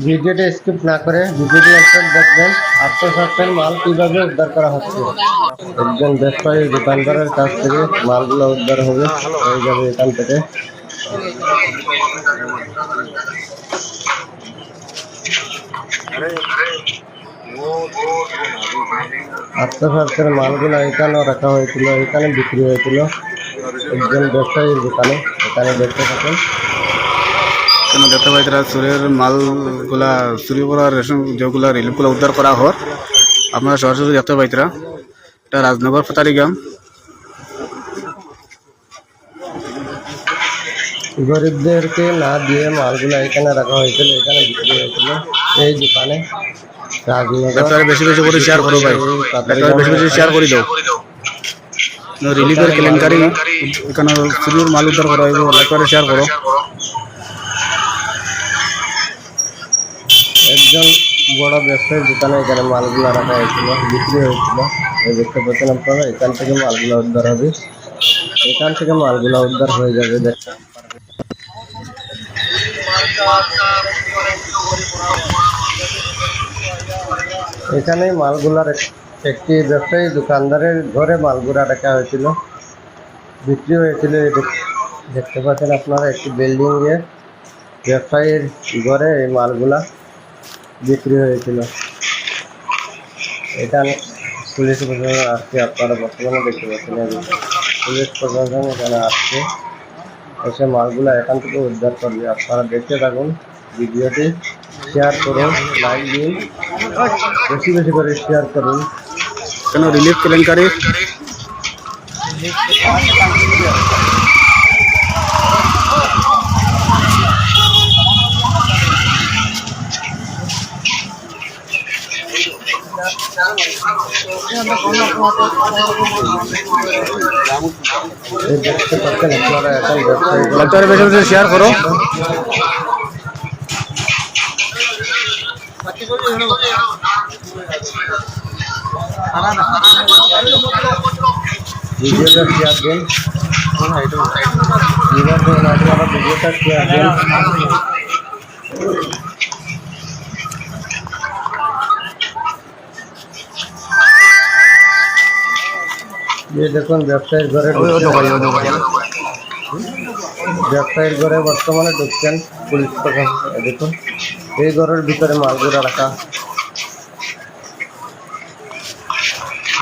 ভিডিওটা স্কিপ না করে ভিডিওটি একবার দেখবেন আত্মসত্ত্বের মাল কীভাবে উদ্ধার করা হচ্ছে। একজন ব্যবসায়ী দোকানদারের কাছ থেকে মালগুলো উদ্ধার হবে, হয়ে যাবে এখান থেকে। আত্মসত্ত্বের মালগুলো এখানেও রাখা হয়েছিল, এখানে বিক্রি হয়েছিল। একজন ব্যবসায়ীর দোকানে, এখানে দেখতে থাকেন। কেন দেখতে পাই তারা চুরের মালগুলা চুরি করা রেশন যেগুলা রিলিফগুলো উদ্ধার করা হর আপনারা সরাসরি দেখতে পাই তারা এটা রাজনগর ফাতারি গ্রাম গরিবদেরকে না দিয়ে মালগুলো এখানে রাখা হয়েছিল এখানে বিক্রি হয়েছিল এই দোকানে। রাজনগর বেশি বেশি করে শেয়ার করো ভাই। বেশি বেশি শেয়ার করে দাও। রিলিফের কেলেঙ্কারি এখানে চুরির মাল উদ্ধার করা হইব শেয়ার করো। একজন বড় ব্যবসায়ীর দোকানে এখানে মালগুলো রাখা হয়েছিল, বিক্রি হয়েছিল। এই দেখতে পাচ্ছেন আপনারা এখান থেকে মালগুলো উদ্ধার হবে। এখান থেকে মালগুলো উদ্ধার হয়ে যাবে দেখ- এখানে মালগুলার একটি ব্যবসায়ী দোকানদারের ঘরে মালগুলা রাখা হয়েছিল। বিক্রি হয়েছিল দেখতে পাচ্ছেন আপনারা, একটি বিল্ডিং এর ব্যবসায়ীর ঘরে এই মালগুলা বিক্রি হয়েছিল। এখানে পুলিশ প্রশাসন আসছে আপনারা বর্তমানে দেখতে পাচ্ছেন। এই পুলিশ প্রশাসন এখানে আসছে এসে মালগুলা এখান থেকে উদ্ধার করবে। আপনারা দেখতে থাকুন ভিডিওটি শেয়ার করুন লাইক দিন বেশি বেশি করে শেয়ার করুন। কেন রিলিফ কেলেঙ্কারি। বেশি বেশি শেয়ার করো। ভিডিওটা শেয়ার দিন। ভিডিওটা শেয়ার দিন। ये দেখুন ব্যবসায়ীর ঘরে ব্যবসায়ীর ঘরে বর্তমানে ঢুকছেন পুলিশ প্রশাসন দেখুন। এই ঘরের ভিতরে মালগুলো রাখা।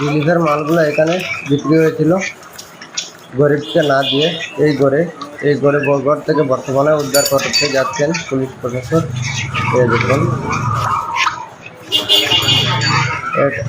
রিলিফের মালগুলো এখানে বিক্রি হয়েছিল। গরিবকে না দিয়ে এই ঘরে এই ঘরে ঘর থেকে বর্তমানে উদ্ধার করতে যাচ্ছেন পুলিশ প্রশাসন। এই দেখুন।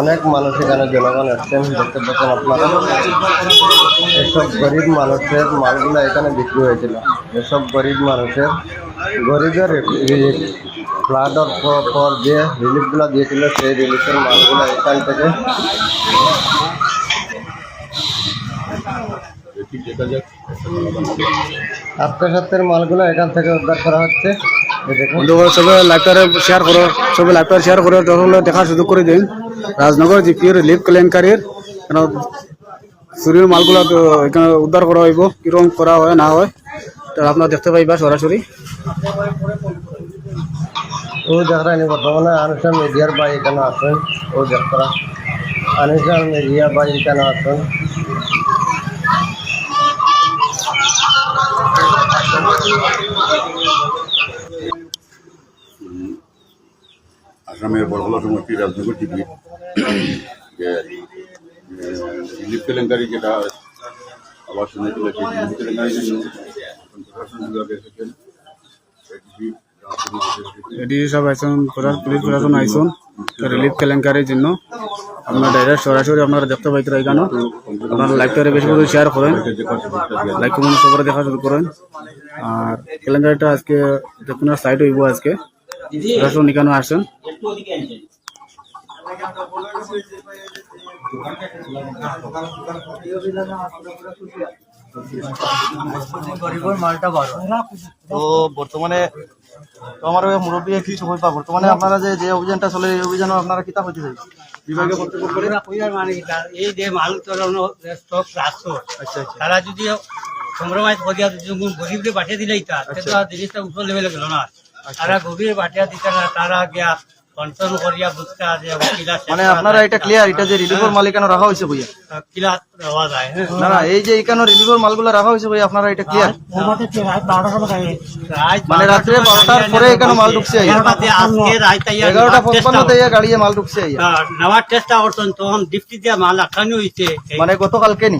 অনেক মানুষ এখানে জনগণ আসছেন দেখতে পাচ্ছেন আপনারা। এসব গরিব মানুষের মালগুলো এখানে বিক্রি হয়েছিল। এসব গরিব মানুষের গরিবের ফ্লাডের পর- যে রিলিফগুলো দিয়েছিল, সেই রিলিফের মালগুলো এখান থেকে। আত্মসত্ত্বের মালগুলো এখান থেকে উদ্ধার করা হচ্ছে। সবাই লাইভটারে শেয়ার করো। সবাই লাইভটা শেয়ার করো। তাহলে দেখার সুযোগ করে দিন। রাজনগর জিপি রিলিফ কেলেঙ্কারির কেন চুরির মালগুলো এখানে উদ্ধার করা হইব কীরকম করা হয়, না হয় আপনারা দেখতে পাইবা সরাসরি। ও দেখরানি বর্তমানে আনুষ্ঠান মিডিয়ার ভাই এখানে আছেন ও দেখরা আনুষ্ঠান মিডিয়া ভাই এখানে আছেন আসামের বড়হলা সমষ্টি রাজনগর টিভি। কেলেঙ্কারি যেটা আবার শুনে চলেছে রিলিফ কেলেঙ্কারি প্রশাসন বিভাগে এডিসি সব আইসন পুলিশ প্রশাসন আইসন রিলিফ কেলেঙ্কারির জন্য। আপনারা ডাইরেক্ট সরাসরি আপনারা দেখতে পাইতে এখানে আপনারা লাইভটারে বেশি করে শেয়ার করেন। লাইক কমেন্ট সবাই দেখা শুরু করেন। আর কেলেঙ্কারিটা আজকে দেখুন সাইড হইব আজকে। প্রশাসন এখানে আসেন। গরিবের মালটা বারো। তো বর্তমানে তো আমার মুরব্বী কি সময় পা বর্তমানে আপনারা যে যে অভিযানটা চলে এই অভিযানে আপনারা কিতা হইতে চাই মানে এই যে মাল চলানো স্টক রাখছো আচ্ছা আচ্ছা। তারা যদি কম্প্রোমাইজ করিয়া গরিবরে পাঠিয়ে দিলে ইতা জিনিসটা উপর লেভেলে গেল না। তারা গভীর বাটিয়া দিতে না তারা গিয়া কনসার্ন করিয়া বুঝতে আছে কিলা মানে আপনারা এটা ক্লিয়ার এটা যে রিলিফের মালিকানা রাখা হয়েছে কইয়া? কিলা দেওয়া যায় হ্যাঁ। না না এই যে এখানে রিলিফের মালগুলো রাখা হয়েছে কইয়া আপনারা এটা ক্লিয়ার মানে রাত্রে বারোটার পরে এখানে মাল ঢুকছে আইয়া। আজকে রাত আইয়া মাল ঢুকছে আইয়া। হ্যাঁ, দিয়া মাল হয়েছে মানে গতকালকে নি?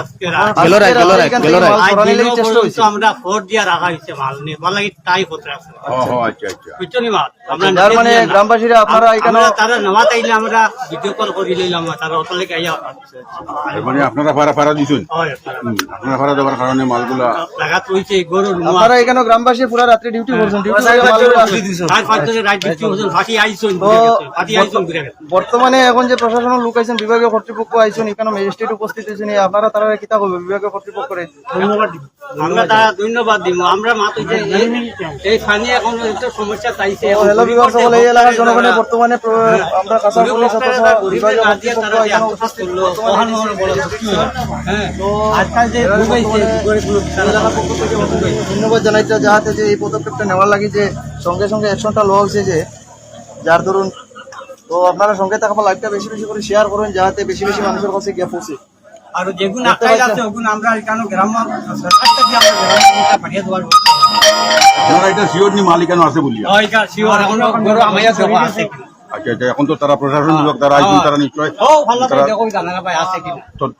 আজকে রাত। গেল রাত, গেল রাত, গেল রাত। মাল আজ সরানোর দিনও লাগি চেষ্টা পর্যন্ত হয়েছে আমরা ফোর দিয়া রাখা মাল লাগি হতে আছে। আচ্ছা আচ্ছা নিজে মানে। গ্রামবাসীরা আপনারা এখানে তারা তাইলে আমরা ভিডিও কল করে লইলাম তারা আইয়া মানে আপনারা ভাড়া ভাড়া দিচ্ছেন হয়, তারা। আপনারা ভাড়া দেওয়ার কারণে মালগুলা লাগাত গরুর আপনারা এখানে গ্রামবাসী পুরা রাত্রে ডিউটি করছেন ডিউটি করে। আর পাঁচজনের রাইট ডিউটি ফাটি তো ফাটি আইসুন বর্তমানে এখন যে প্রশাসনের লোক আইছেন বিভাগীয় কর্তৃপক্ষ আইছেন এখানে ম্যাজিস্ট্রেট উপস্থিত হয়েছেন এই আপনারা তারা কিতা করবে? বিভাগীয় কর্তৃপক্ষরে আমরা তারা ধন্যবাদ দিব। আমরা মাত্র যে এই- ফানি এখন সমস্যা চাইছে। হ্যালো বিভাগ সকল এলাকার জনগণের বর্তমানে আমরা কাঁচা পুলিশ অথচ বিভাগীয় কর্তৃপক্ষ এখানে উপস্থিত হ্যাঁ। ধন্যবাদ জানাইতে যাহাতে যে এই পদক্ষেপটা নেওয়ার লাগে যে সঙ্গে সঙ্গে অ্যাকশনটা লওয়া হয়েছে যে যার ধরুন তো আপনারা সঙ্গে থাকা লাইভটা বেশি বেশি করে শেয়ার করুন যাহাতে বেশি বেশি মানুষের কাছে গিয়ে পৌঁছে আর যেগুলো আটকাই আছে ওগুলো আমরা এখানে গ্রাম সরকার থেকে আমরা পাঠিয়ে দেওয়ার আপনারা এটা শিওর নি মালিকানা আছে বলি আছে আচ্ছা আচ্ছা এখন তো তারা প্রশাসন বিভাগ তারা আইসুন তারা নিশ্চয় তারা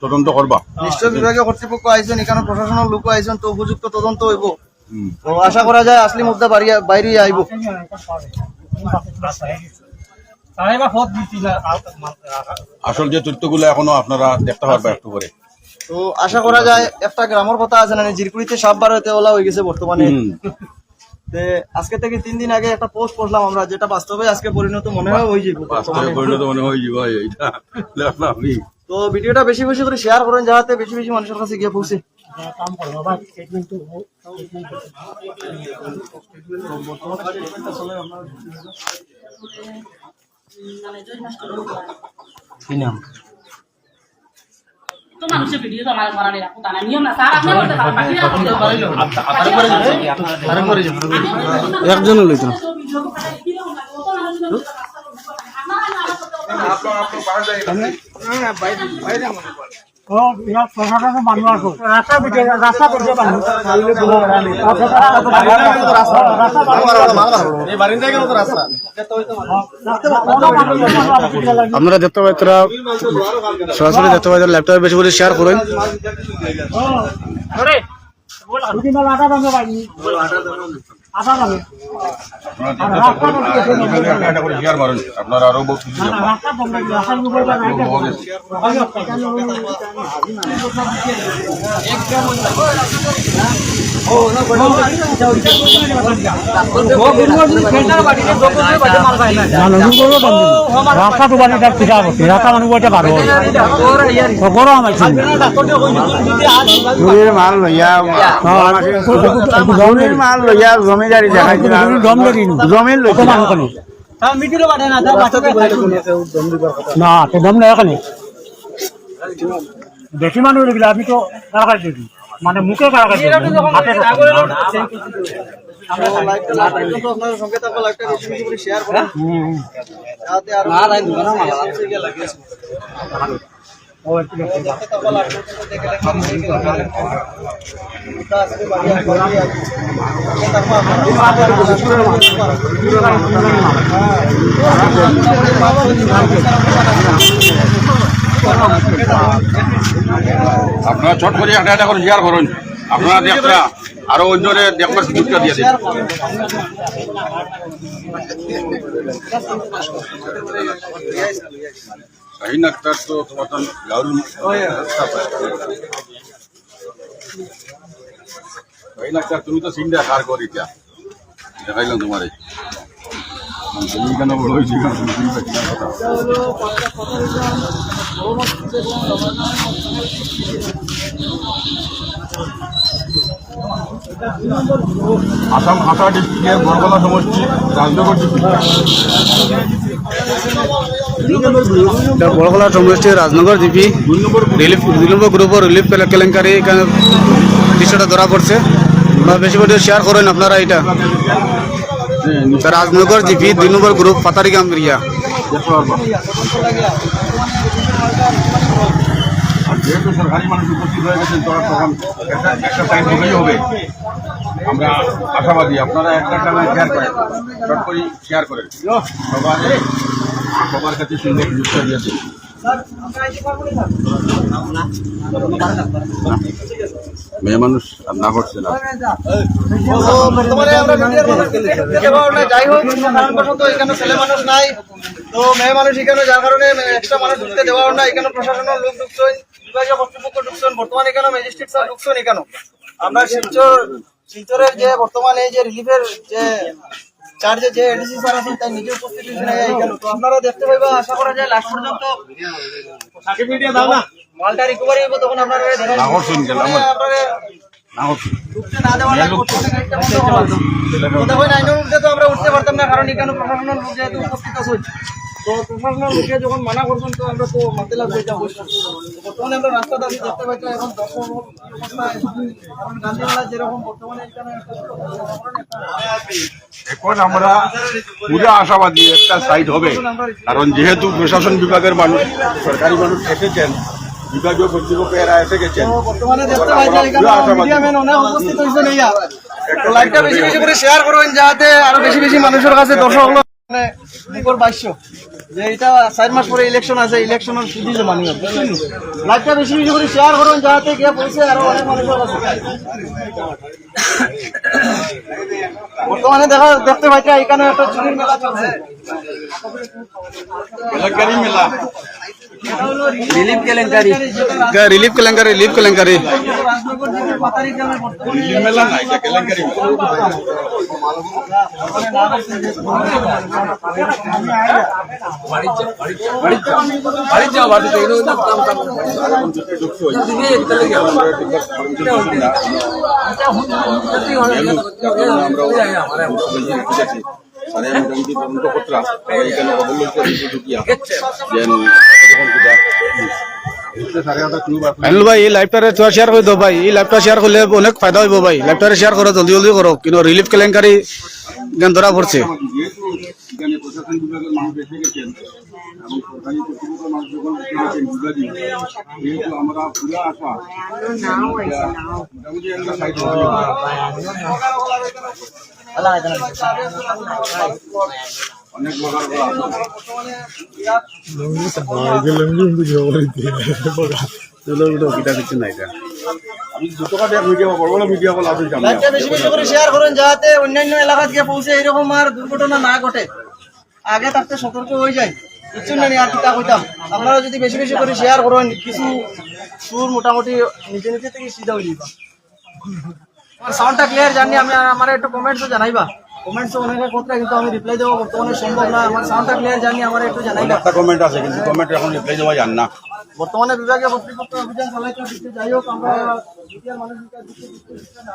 তদন্ত করবা। নিশ্চয় বিভাগীয় কর্তৃপক্ষ আইছেন এখানে প্রশাসনের লোক আইছেন তো উপযুক্ত তদন্ত হইব। আশা করা যায় আসলি মুদ্রা বাইরে আইব। আসল যে তথ্যগুলো এখনও আপনারা দেখতে পারবা একটু করে তো আশা করা যায় একটা গ্রামের কথা আছে না জিরকুড়িতে সাপ বার হতে ওলা হয়ে গেছে বর্তমানে। আজকে থেকে তিন দিন আগে একটা পোস্ট করলাম আমরা যেটা বাস্তবে আজকে পরিণত মনে হয় হয়ে যাবে বাস্তবে পরিণত মনে হয় যে এইটা আমি তো ভিডিওটা বেশি বেশি করে শেয়ার করেন যাতে বেশি বেশি মানুষের কাছে গিয়ে পৌঁছে। তো মানুষের ভিডিও তো আমার করা নেই রাখো নিয়ম না স্যার আপনি করতে পারেন বাকিরা একজন লইতো না আপনারা দেখতে পাই তারা সরাসরি দেখতে পাই ল্যাপটপে বেশি করে শেয়ার করেন। মারেন আপনারা আরও কিছু। বহু গেছে। রাস্তাটো তার পিঠা করছে রাস্তা মানুষ এটা পারব খবরও আমার মাল লইয়া মাল লইয়া জমিদারি জমির না তাও বাস্তবে না তো দম নেই এখানে বেশি মানুষ দেখলে আমি তো কারাকারি দেখি মানে মুখে কারাকারি হাতে শেয়ার আপনারা চট করে একটা একটা করে শেয়ার করুন। আপনারা দেখরা আরও অন্যরে দেখবার সুযোগটা দিয়ে দিন। শাহিন আক্তার তো তোমার গাউরি শাহিন আক্তার তুমি তো সিনটা কার কর দেখাইলাম তোমার তুমি কেন না কথা। আসাম হাতা ডিস্ট্রিক্টের বরগলা সমষ্টি রাজনগর ডিস্ট্রিক্ট। সমষ্টি রাজনগর জিপি। রিলিফ দুই নম্বর গ্রুপের রিলিফ কেলেঙ্কারি এখানে দৃশ্যটা ধরা পড়ছে। বেশি বেশি শেয়ার করেন আপনারা এটা। রাজনগর জিপি দুই নম্বর গ্রুপ পারবা। আর যেহেতু সরকারি মানুষ উপস্থিত হয়ে গেছেন তারা তখন একটা একটা টাইম হলেই হবে। আমরা আশাবাদী আপনারা একটা টাইমে শেয়ার করেন। শর্ট করে শেয়ার করেন। সবার সবার কাছে সুন্দর নিশ্চয় দিয়েছে মেয়ে মানুষ না করছে না। ছেলে মানুষ নাই তো মেয়ে মানুষ এখানে যার কারণে এক্সট্রা মানুষ ঢুকতে দেওয়া না এখানে প্রশাসনের লোক ঢুকছেন বিভাগীয় কর্তৃপক্ষ ঢুকছেন বর্তমানে এখানে ম্যাজিস্ট্রেট ঢুকছেন এখানে আমরা যে বর্তমানে যে রিলিফের যে চার্জে যে এডিসি স্যার আছেন তার নিজে উপস্থিতি তো আপনারা দেখতে পাইবা, আশা করা যায়, লাস্ট পর্যন্ত মালটা রিকভারি হইব তখন আপনারা দেখা না করছেন আমার না দেওয়া তো উঠতে পারতাম না কারণ এখানে প্রশাসনের লোক যেহেতু উপস্থিত আছে। তো প্রশাসনের লোকে যখন মানা তো আমরা তো মানতে লাগবে এটা বর্তমানে আমরা রাস্তা দাবি দেখতে পাচ্ছি এখন দর্শক কারণ গান্ধীওয়ালা যেরকম বর্তমানে এখানে এখন আমরা পুরো আশাবাদী একটা সাইড হবে। কারণ যেহেতু প্রশাসন বিভাগের মানুষ সরকারি মানুষ এসেছেন বিভাগীয় কর্তৃপক্ষেরা এসে গেছেন। বেশি বেশি করে শেয়ার করবেন যাতে আরও বেশি বেশি মানুষের কাছে দর্শক মানে বিকল বাইশ যে এটা চার মাস পরে ইলেকশন আছে ইলেকশনের সুদি জমা নিয়ে লাইভটা বেশি বেশি করে শেয়ার করবেন যাতে গিয়ে পৌঁছে আরও অনেক মানুষের কাছে বর্তমানে দেখা দেখতে পাচ্ছি এখানে একটা চুরির মেলা চলছে। মেলা। রিলিফ কেলেঙ্কারি রিলিফ কেলেঙ্কারি রিলিফ কেলেঙ্কারি রাজনগর জিপির পাতারি গ্রামে বর্তমানে দিল্লি মেলা না এটা কেলেঙ্কারি মেলা মানে মোটামুটি তদন্ত করতাম এখানে অবহেলা করে ঢুকিয়া যেন আনিল ভাই এই লাইভটারে তোরা শেয়ার করে দাও ভাই। এই লাইভটা শেয়ার করলে অনেক ফায়দা হইব ভাই। লাইভটারে শেয়ার করো জলদি জলদি করো কিন্তু রিলিফ কেলেঙ্কারি জ্ঞান ধরা পড়ছে আমরা অন্যান্য ঘটে। আগে যায় আপনারা যদি বেশি বেশি করে শেয়ার করেন, কিছু সুর মোটামুটি নিচে নিচে থেকে সিধা হয়ে যাইবা। আমার সাউন্ডটা ক্লিয়ার জানি আমি, আমার একটু কমেন্টসও জানাইবা। কমেন্টস অনেকে কথা কিন্তু আমি রিপ্লাই দেবো বর্তমানে সম্ভব না। আমার সাউন্ডটা ক্লিয়ার জানি, আমার একটু জানাইবা একটা কমেন্ট আছে, কিন্তু কমেন্ট এখন রিপ্লাই দেওয়া যান না। বর্তমানে বিভাগীয় কর্তৃপক্ষ অভিযান চালাইতে দিচ্ছে যাই হোক আমরা মিডিয়ার মানুষের কাছে দিচ্ছে না।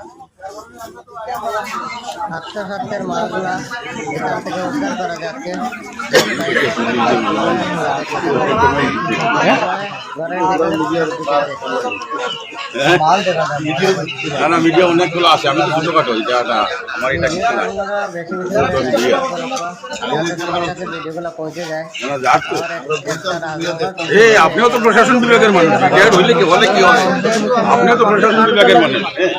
ছাত্রছাত্রীর মালগুলা এখান থেকে উদ্ধার করা যাচ্ছে। হ্যাঁ? না না মিডিয়া অনেকগুলো আছে আমি তো এটা আমার এটা কিছু না রাজনগর এ আপনিও তো প্রশাসন বিভাগের মানুষ। রিটায়ার হইলে কি হলে কি হবে? আপনি তো প্রশাসন বিভাগের মানুষ। হ্যাঁ।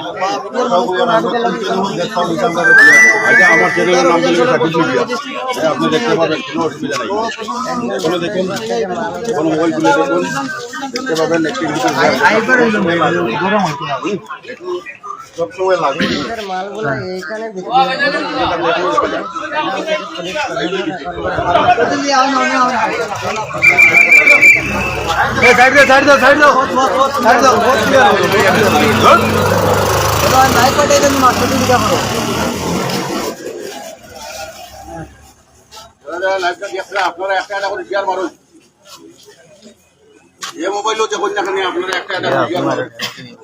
আচ্ছা আমার চ্যানেলের নাম দিলে সাকিব মিডিয়া। হ্যাঁ, আপনি দেখতে পাবেন কোনো অসুবিধা নাই। কোনো দেখুন কোনো মোবাইল খুলে দেখুন। দেখতে পাবেন একটি সবসময় লাগে। মালগুলো এইখানে বিক্রি হয়। লাইভটা দেখলে আপনারা একটা একটা করে শেয়ার মারুন। এ মোবাইলও দেখুন না আপনারা একটা একটা করে শেয়ার মারুন।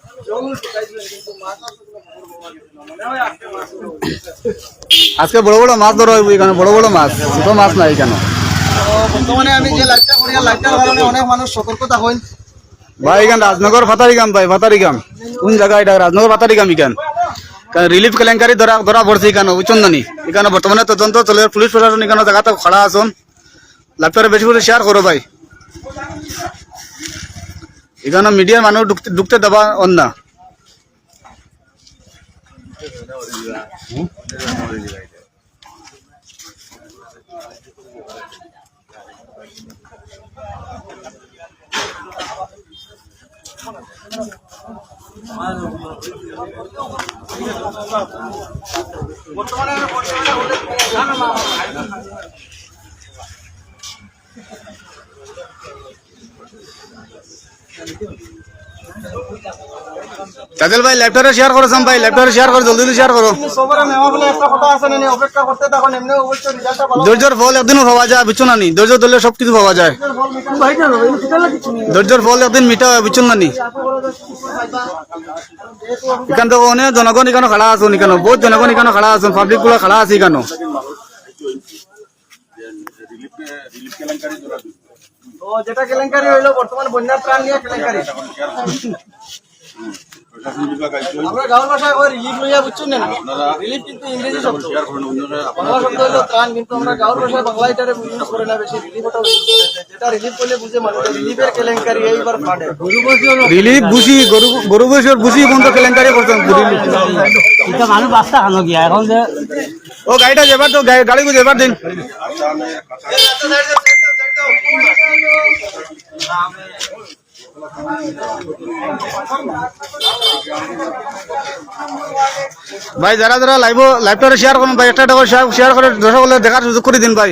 আজকে বড় বড় মাছ ধরা এখানে বড় বড় মাছ ছোট মাছ নাই এখানে। বর্তমানে আমি যে লাইভটা করি আর লাইভটার কারণে অনেক মানুষ সতর্কতা হন ভাই এখানে রাজনগর ফাতারিগাম ভাই ফাতারিগাম কোন জায়গা এটা? রাজনগর ফাতারিগাম এখান। কারণ রিলিফ কেলেঙ্কারি ধরা ধরা পড়ছে এখানে বুঝছেন না নি? এখানে বর্তমানে তদন্ত চলে পুলিশ প্রশাসন এখানে জায়গাতে খড়া আছেন। লাইভটা বেশি করে শেয়ার করো ভাই। এখানে মিডিয়ার মানুষ ঢুকতে ঢুকতে দেবা অন্য। বর্তমানে বর্তমানে তাদের ভাই ল্যাপটপে শেয়ার করেছেন ভাই ল্যাপটপে শেয়ার করো, জলদি শেয়ার করো। ধৈর্যের ফল একদিনও পাওয়া যায় বুঝছ না নি ধৈর্য ধরলে সব কিছু পাওয়া যায়। ধৈর্যের ফল একদিন মিটা হয় বুঝছ না নি এখান থেকে অনেক জনগণ এখানে খাড়া আছেন, এখানে। বহুত জনগণ এখানে খাড়া আছেন পাবলিকগুলো খাড়া আছে এখানে। রিলিফ রিলিফ কেলেঙ্কারি ধরা দিন। তো যেটা কেলেঙ্কারি হইল বর্তমান বন্যার ত্রাণ নিয়ে কেলেঙ্কারি। প্রশাসন বিভাগ আইসো আমরা গাঁওর ভাষায় কই রিলিফ লইয়া বুঝছেন না? আপনারা রিলিফ কিন্তু ইংরেজি শব্দ। শেয়ার করুন অন্যরা বাংলা শব্দ হইল ত্রাণ কিন্তু আমরা গাঁওর ভাষায় বাংলা এটারে ইউজ করে না বেশি রিলিফ ওটা যেটা রিলিফ করলে বুঝে মানুষ রিলিফের কেলেঙ্কারি এইবার ফাঁড়ে রিলিফ বুঝি গরু গরু বৈশর বুঝি বন্ধ কেলেঙ্কারি করছেন রিলিফ এটা মানুষ বাস্তা খানো গিয়া এখন যে ও গাড়িটা যাবার তো গাড়ি গাড়ি যাবার দিন। ভাই, যারা যারা লাইভ লাইভটা শেয়ার করুন, ভাই একটা শেয়ার করে দর্শক দেখার সুযোগ করে দিন, ভাই।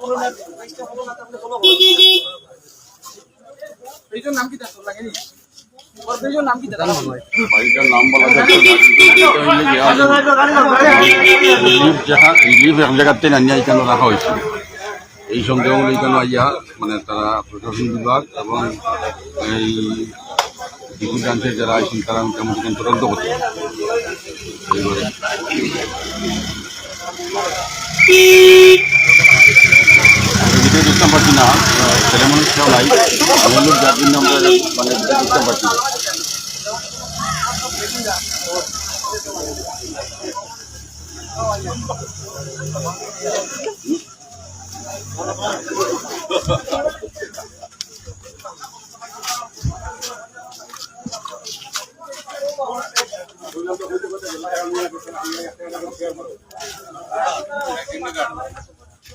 follow করুন। নাম কি দেখো লাগেনি বাড়িটার নাম বলা রিলিফ যাহা রিলিফ এক জায়গাতে আনিয়া এখানে রাখা হয়েছিল এই এখানে আইয়া মানে তারা প্রশাসন বিভাগ এবং এই ব্রাঞ্চের যারা আইসেন তারা মোটামুটি তদন্ত করছে এইভাবে। ভিডিও দেখতে পাচ্ছি না ছেলে মানুষ কেউ নাই আমি লোক যার জন্য আমরা মানে ভিডিও দেখতে পাচ্ছি না।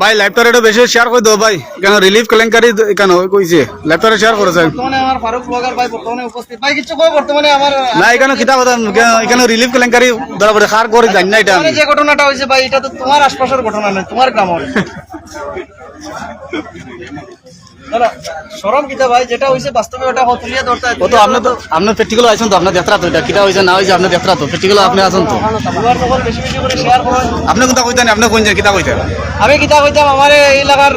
ভাই লাইভটার একটু বেশি শেয়ার করে দাও ভাই। কেন রিলিফ কেলেঙ্কারি কেন কইছে? ল্যাপটপে শেয়ার করেছে আমার ফারুক ব্লগার ভাই বর্তমানে উপস্থিত। ভাই কিছু কই বর্তমানে আমার না এখানে কিতা কথা এখানে রিলিফ কেলেঙ্কারি ধরা পড়ে খার করে জানি না এটা যে ঘটনাটা হয়েছে ভাই এটা তো তোমার আশপাশের ঘটনা নয় তোমার গ্রামের। না না সরম কিতা ভাই? যেটা হয়েছে বাস্তবে ওটা হতলিয়া ধরতে ও তো আপনি তো আপনার প্র্যাকটিক্যাল আছেন তো আপনার যাত্রা তো এটা। কিটা হয়েছে না হয়েছে আপনার যাত্রা তো। প্র্যাকটিক্যাল আপনি আছেন তো। এবার তখন বেশি বেশি করে শেয়ার করো আপনি কোনটা কইতেন আপনি কোন কিতা কইতেন? আমি কিতা কইতাম আমার এই এলাকার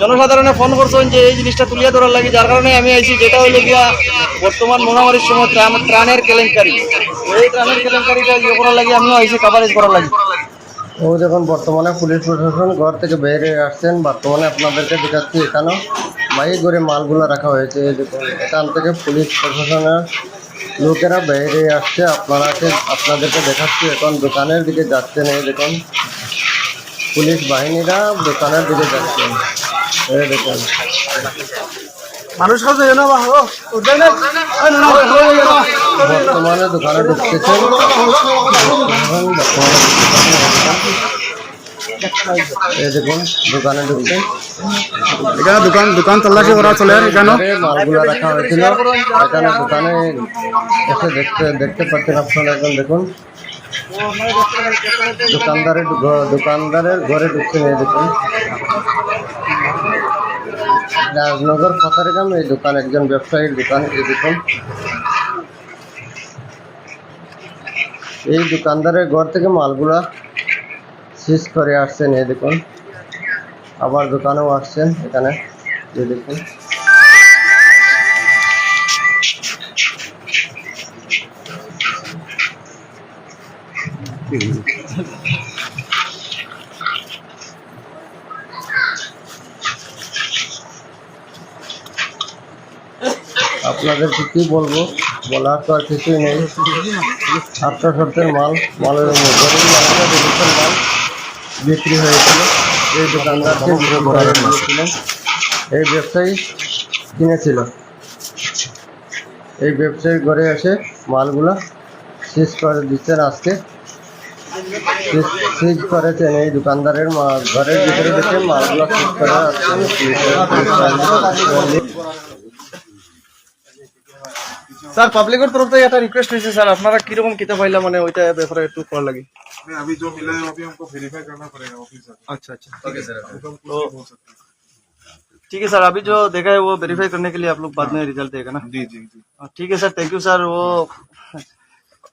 জনসাধারণে ফোন করছেন যে এই জিনিসটা তুলিয়া ধরার লাগে। যার কারণে আমি আইছি যেটা হইল গিয়া বর্তমান মহামারীর সময় ত্রাণ- ত্রাণের কেলেঙ্কারি। এই ত্রাণের কেলেঙ্কারিটা ইয়ে করার লাগে আমিও আইছি কাভারেজ করার লাগে। ও দেখুন বর্তমানে পুলিশ প্রশাসন ঘর থেকে বেরিয়ে আসছেন বর্তমানে আপনাদেরকে দেখাচ্ছি এখানেও বাইক করে মালগুলো রাখা হয়েছে। এই দেখুন এখান থেকে পুলিশ প্রশাসনের লোকেরা বেরিয়ে আসছে। আপনারাকে আপনাদেরকে দেখাচ্ছি এখন দোকানের দিকে যাচ্ছেন। এই দেখুন পুলিশ বাহিনীরা দোকানের দিকে যাচ্ছেন এই দেখুন। মানুষ কাছে বর্তমানে দোকানে ঢুকতেছেন দেখুন দোকানে ঢুকছেন এখানে দোকান দোকান তল্লাশি করা চলে এখানে ঘরে মালগুলো রাখা হয়েছিল। এখানে দোকানে এসে দেখতে দেখতে পাচ্ছেন আপনারা এখন দেখুন। দোকানদারের দোকানদারের ঘরে এই দেখুন। রাজনগর এই দোকান একজন ব্যবসায়ীর দোকান এই দেখুন। এই দোকানদারের ঘর থেকে মালগুলা সিজ করে আসছেন, এই দেখুন। আবার দোকানেও আসছেন এখানে, এই দেখুন। আপনাদেরকে কি বলব? বলার তো আর কিছুই নেই। আটটা শর্তের মাল, মালের গরিব মাল বিক্রি হয়েছিল। এই দোকানদারকে এই ব্যবসায়ী কিনেছিল। এই ব্যবসায়ী ঘরে এসে মালগুলো সিজ করে দিচ্ছেন আজকে। সিজ করেছেন এই দোকানদারের ঘরের ভিতরে দেখে মালগুলো সিজ করে আসছেন। স্যার পাবলিকের তরফ থেকে একটা রিকোয়েস্ট হয়েছে স্যার আপনারা কিরকম কিতা পাইলা মানে ওইটা ব্যাপারে একটু করার লাগে नहीं अभी जो मिला है अभी हमको वेरीफाई करना पड़ेगा ऑफिसर अच्छा अच्छा ठीक है सर ठीक है सर अभी जो देखा है वो वेरीफाई करने के लिए आप लोग बाद में रिजल्ट देगा ना जी जी जी हाँ, ठीक है सर थैंक यू सर वो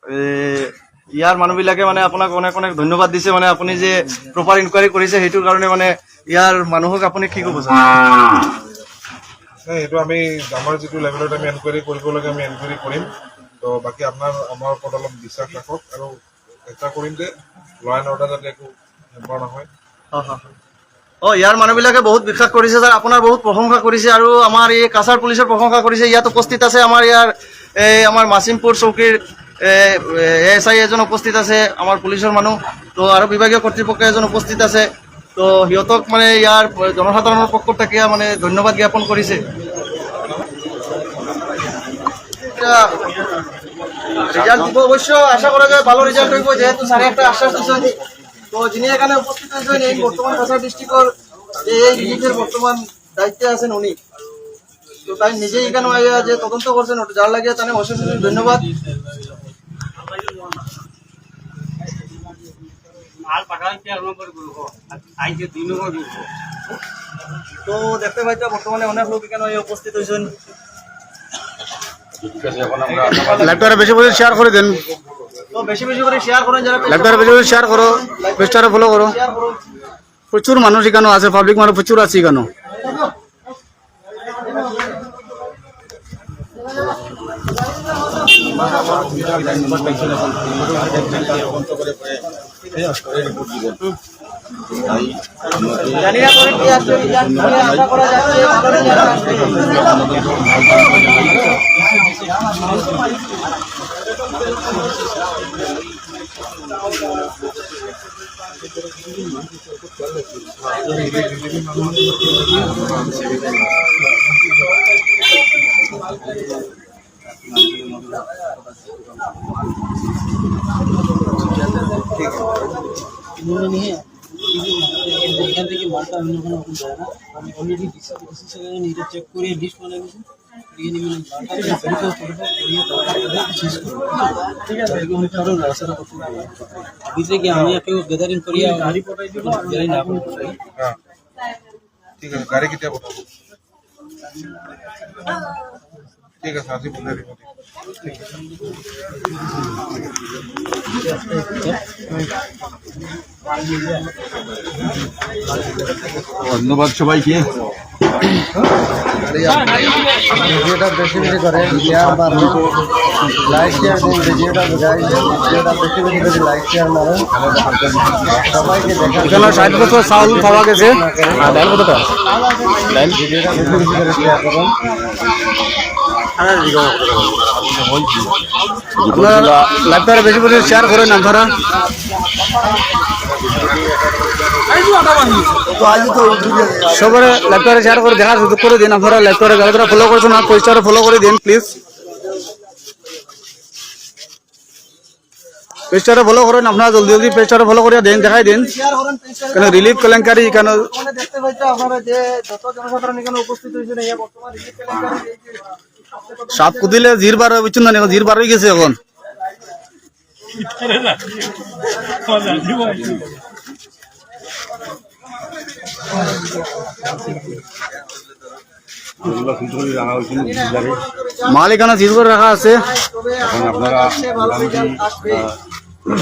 এ, ইয়াৰ মানুহবিলাকে মানে আপোনাক অনেক অনেক ধন্যবাদ দিছে মানে আপুনি যে প্ৰপাৰ ইনকুৱাৰী কৰিছে সেইটোৰ কাৰণে মানে ইয়াৰ মানুহক আপুনি কি ক'ব স্যার এইটো আমি আমাৰ যিটো লেভেলত আমি এনকুৱাৰী কৰিব লাগে আমি এনকুৱাৰী কৰিম। তো বাকী আপোনাৰ আমাৰ ওপৰত অলপ বিশ্বাস ৰাখক আৰু চেষ্টা কৰিম যে ল এণ্ড অৰ্ডাৰ যাতে একো হেম্পাৰ নহয়। হয়, হয়, হয়। অ ইয়াৰ মানুহবিলাকে বহুত বিশ্বাস কৰিছে ছাৰ আপোনাৰ বহুত প্ৰশংসা কৰিছে আৰু আমাৰ এই কাছাৰ পুলিচৰ প্ৰশংসা কৰিছে। ইয়াত উপস্থিত আছে আমাৰ ইয়াৰ এই আমাৰ মাছিমপুৰ চৌকীৰ এছ আই এজন উপস্থিত আছে আমাৰ পুলিচৰ মানুহ। তো আৰু বিভাগীয় কৰ্তৃপক্ষ এজন উপস্থিত আছে। তো সিহঁতক মানে ইয়াৰ জনসাধাৰণৰ পক্ষত থাকি মানে ধন্যবাদ জ্ঞাপন কৰিছে। রেজাল্ট দিব অবশ্য আশা করা যায় ভালো রেজাল্ট হইব যেহেতু স্যারে একটা আশ্বাস দিচ্ছেন তো যিনি এখানে উপস্থিত হয়েছেন এই বর্তমান কাছাড় ডিস্ট্রিক্টর যে এই রিলিফের বর্তমান দায়িত্বে আছেন উনি। তো তাই নিজেই এখানে যে তদন্ত করছেন যার লাগিয়ে তাহলে অশেষ ধন্যবাদ। মাল পাঠাইছে এক নম্বর গ্রুপ আইছে দুই নম্বর গ্রুপ তো দেখতে পাইতো বর্তমানে অনেক লোক এখানে উপস্থিত হয়েছেন লাইভটারে বেশি বেশি শেয়ার করে দেন। তো বেশি বেশি করে শেয়ার করেন যারা লাইভটারে বেশি বেশি শেয়ার করো পেজটারে ফলো করো প্রচুর মানুষ এখানে আছে পাবলিক মানুষ প্রচুর আছে এখানে। এখন তদন্ত পরে আপনারা যারা আসবেন। उन्होंने नहीं है এখান থেকে মালটা অন্য কোনো রকম যায় না আমি অলরেডি ডিসি ডিসি সেখানে নিজে চেক করে লিস্ট বানিয়ে গেছি দিয়ে নিয়ে মালটা ভেরিফাই করবো করিয়ে তারপরে শেষ করবো ঠিক আছে এরকম হচ্ছে আরো রাস্তাটা করতে হবে বুঝলে কি আমি একটু গ্যাদারিং করিয়া গাড়ি পটাই দিব গাড়ি না করে পটাই হ্যাঁ ঠিক আছে গাড়ি কেতিয়া পঠাবো ঠিক আছে আজি বলে দিব ধন্যবাদ সবাইকে ভিডিওটা বেশি বেশি করে শেয়ার মারবেন লাইক শেয়ার দিন ভিডিওটা গাইজ ভিডিওটা বেশি বেশি করে লাইক শেয়ার মারেন সবাইকে দেখা এখানে ষাট বছর চাউল পাওয়া গেছে। ভিডিওটা বেশি বেশি করে শেয়ার করুন আপনারা লাইভটা বেশি বেশি শেয়ার করেন আপনারা। সবাই লাইভটা শেয়ার করে সুযোগ করে দিন, আপনারা লাইভটা যারা ফলো করছেন না পোস্টারে ফলো করে দিন প্লিজ পেজটারে ফলো করেন, আপনারা জলদি জলদি পেজটারে ফলো করে দিন, দেখাই দিন। কেন রিলিফ কেলেঙ্কারি কেন দেখতে আপনারা যে যত জনসাধারণ এখানে উপস্থিত হয়েছেন এই বর্তমান রিলিফ সাপ কুদিলে জির বার হয়ে বুঝছেন না জির বার হয়ে গেছে এখন। যেগুলো কিন্তু করে রাখা আছে। এখন আপনারা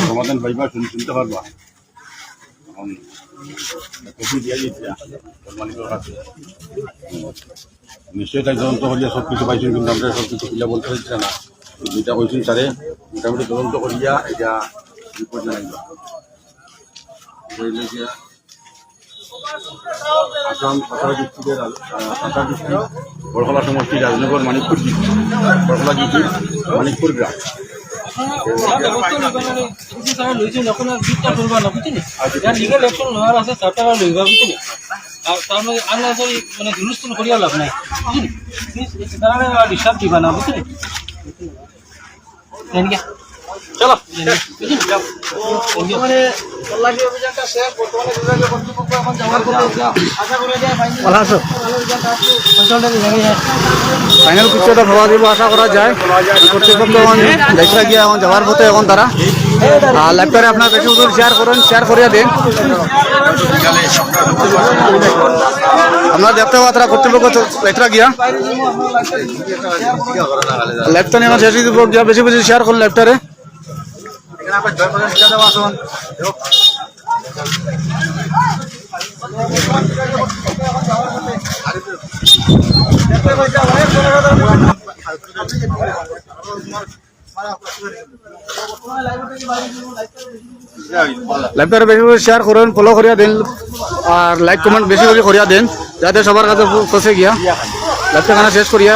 সমাধান পাইবা শুনতে পারবা। এখন কপি দিয়া দিচ্ছে মালিকের কাছে। নিশ্চয়ই তাই তদন্ত করিয়া সব কিছু পাইছেন কিন্তু আমরা সব কিছু কিলা বলতে পারছি না। যেটা কইছেন স্যারে মোটামুটি তদন্ত করিয়া এটা রিপোর্ট জানাইবা। বললে যে আসাম সাঁতারা ডিস্ট্রিক্টের সাঁতারা ডিস্ট্রিক্ট বরকলা সমষ্টি রাজনগর মানিকপুর বরকলা ডিস্ট্রিক্ট মানিকপুর গ্রাম। আর চলো। ফাইনাল পিকচারটা ভাবা দিব আশা করা যায়। কর্তৃপক্ষ এখন দেখা গিয়ে এখন যাওয়ার পথে এখন তারা। আর ল্যাপটপে আপনার বেশি বেশি শেয়ার করেন শেয়ার করিয়া দিন। আপনারা দেখতে তারা কর্তৃপক্ষ লেখরা গিয়া। ল্যাপটপ নিয়ে শেষ দিব গিয়া বেশি বেশি শেয়ার করুন ল্যাপটপে ল্যাপটপে বেশি বেশি শেয়ার করুন ফলো করিয়া দিন, আর লাইক কমেন্ট বেশি বেশি করিয়া দিন, যাতে সবার কাছে পৌঁছে গিয়া ল্যাপটপ খানা শেষ করিয়া।